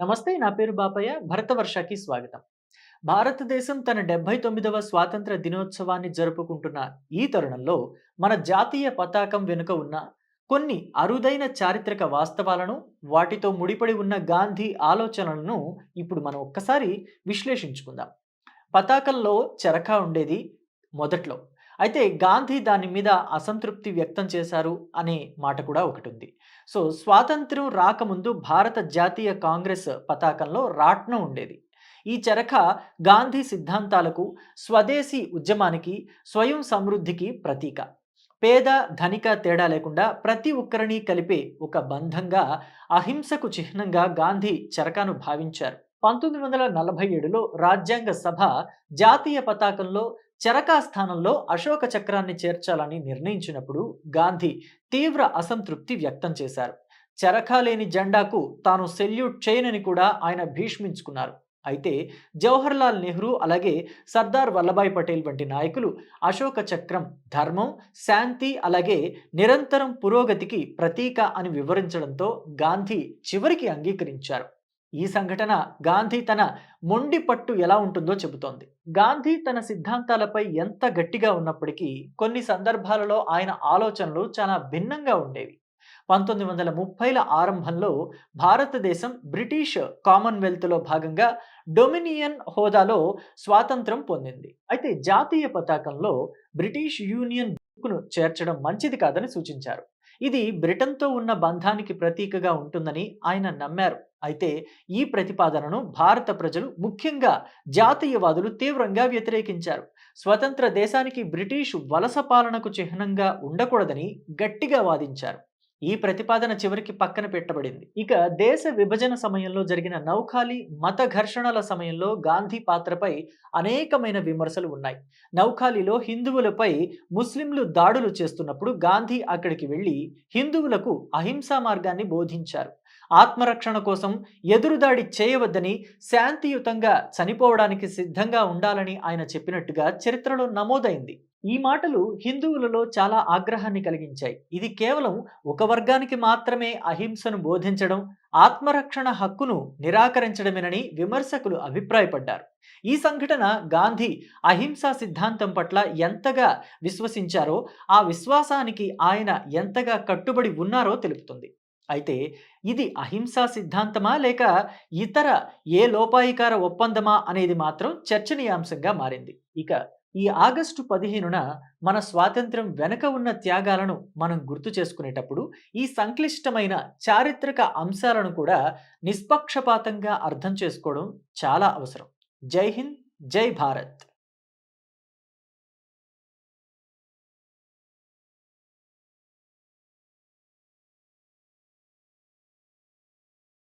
నమస్తే నా పేరు బాపయ్య. భరతవర్షకి స్వాగతం. భారతదేశం తన డెబ్బై తొమ్మిదవ స్వాతంత్ర దినోత్సవాన్ని జరుపుకుంటున్న ఈ తరుణంలో మన జాతీయ పతాకం వెనుక ఉన్న కొన్ని అరుదైన చారిత్రక వాస్తవాలను వాటితో ముడిపడి ఉన్న గాంధీ ఆలోచనలను ఇప్పుడు మనం ఒక్కసారి విశ్లేషించుకుందాం. పతాకంలో చరఖా ఉండేది మొదట్లో. అయితే గాంధీ దాని మీద అసంతృప్తి వ్యక్తం చేశారు అనే మాట కూడా ఒకటి ఉంది సో స్వాతంత్ర్యం రాకముందు భారత జాతీయ కాంగ్రెస్ పతాకంలో రాట్నం ఉండేది. ఈ చరఖ గాంధీ సిద్ధాంతాలకు స్వదేశీ ఉద్యమానికి స్వయం సమృద్ధికి ప్రతీక. పేద ధనిక తేడా లేకుండా ప్రతి ఒక్కరిని కలిపే ఒక బంధంగా అహింసకు చిహ్నంగా గాంధీ చరకాను భావించారు. పంతొమ్మిది వందల నలభై ఏడులో రాజ్యాంగ సభ జాతీయ పతాకంలో చరకా స్థానంలో అశోక చక్రాన్ని చేర్చాలని నిర్ణయించినప్పుడు గాంధీ తీవ్ర అసంతృప్తి వ్యక్తం చేశారు. చరకా లేని జెండాకు తాను సెల్యూట్ చేయనని కూడా ఆయన భీష్మించుకున్నారు. అయితే జవహర్లాల్ నెహ్రూ అలాగే సర్దార్ వల్లభాయ్ పటేల్ వంటి నాయకులు అశోక చక్రం ధర్మం శాంతి అలాగే నిరంతరం పురోగతికి ప్రతీక అని వివరించడంతో గాంధీ చివరికి అంగీకరించారు. ఈ సంఘటన గాంధీ తన మొండి పట్టు ఎలా ఉంటుందో చెబుతోంది. గాంధీ తన సిద్ధాంతాలపై ఎంత గట్టిగా ఉన్నప్పటికీ కొన్ని సందర్భాలలో ఆయన ఆలోచనలు చాలా భిన్నంగా ఉండేవి. పంతొమ్మిది వందల ముప్పైల ఆరంభంలో భారతదేశం బ్రిటిష్ కామన్వెల్త్లో భాగంగా డొమినియన్ హోదాలో స్వాతంత్రం పొందింది. అయితే జాతీయ పతాకంలో బ్రిటిష్ యూనియన్ను చేర్చడం మంచిది కాదని సూచించారు. ఇది బ్రిటన్తో ఉన్న బంధానికి ప్రతీకగా ఉంటుందని ఆయన నమ్మారు. అయితే ఈ ప్రతిపాదనను భారత ప్రజలు ముఖ్యంగా జాతీయవాదులు తీవ్రంగా వ్యతిరేకించారు. స్వతంత్ర దేశానికి బ్రిటిష్ వలస పాలనకు చిహ్నంగా ఉండకూడదని గట్టిగా వాదించారు. ఈ ప్రతిపాదన చివరికి పక్కన పెట్టబడింది. ఇక దేశ విభజన సమయంలో జరిగిన నౌఖాలి మత ఘర్షణల సమయంలో గాంధీ పాత్రపై అనేకమైన విమర్శలు ఉన్నాయి. నౌఖాలిలో హిందువులపై ముస్లింలు దాడులు చేస్తున్నప్పుడు గాంధీ అక్కడికి వెళ్ళి హిందువులకు అహింసా మార్గాన్ని బోధించారు. ఆత్మరక్షణ కోసం ఎదురుదాడి చేయవద్దని శాంతియుతంగా చనిపోవడానికి సిద్ధంగా ఉండాలని ఆయన చెప్పినట్టుగా చరిత్రలో నమోదైంది. ఈ మాటలు హిందువులలో చాలా ఆగ్రహాన్ని కలిగించాయి. ఇది కేవలం ఒక వర్గానికి మాత్రమే అహింసను బోధించడం ఆత్మరక్షణ హక్కును నిరాకరించడమేనని విమర్శకులు అభిప్రాయపడ్డారు. ఈ సంఘటన గాంధీ అహింసా సిద్ధాంతం పట్ల ఎంతగా విశ్వసించారో ఆ విశ్వాసానికి ఆయన ఎంతగా కట్టుబడి ఉన్నారో తెలుపుతుంది. అయితే ఇది అహింసా సిద్ధాంతమా లేక ఇతర ఏ లోపాయికార ఒప్పందమా అనేది మాత్రం చర్చనీయాంశంగా మారింది. ఇక ఈ ఆగస్టు పదిహేనున మన స్వాతంత్రం వెనక ఉన్న త్యాగాలను మనం గుర్తు చేసుకునేటప్పుడు ఈ సంక్లిష్టమైన చారిత్రక అంశాలను కూడా నిష్పక్షపాతంగా అర్థం చేసుకోవడం చాలా అవసరం. జై హింద్ జై భారత్.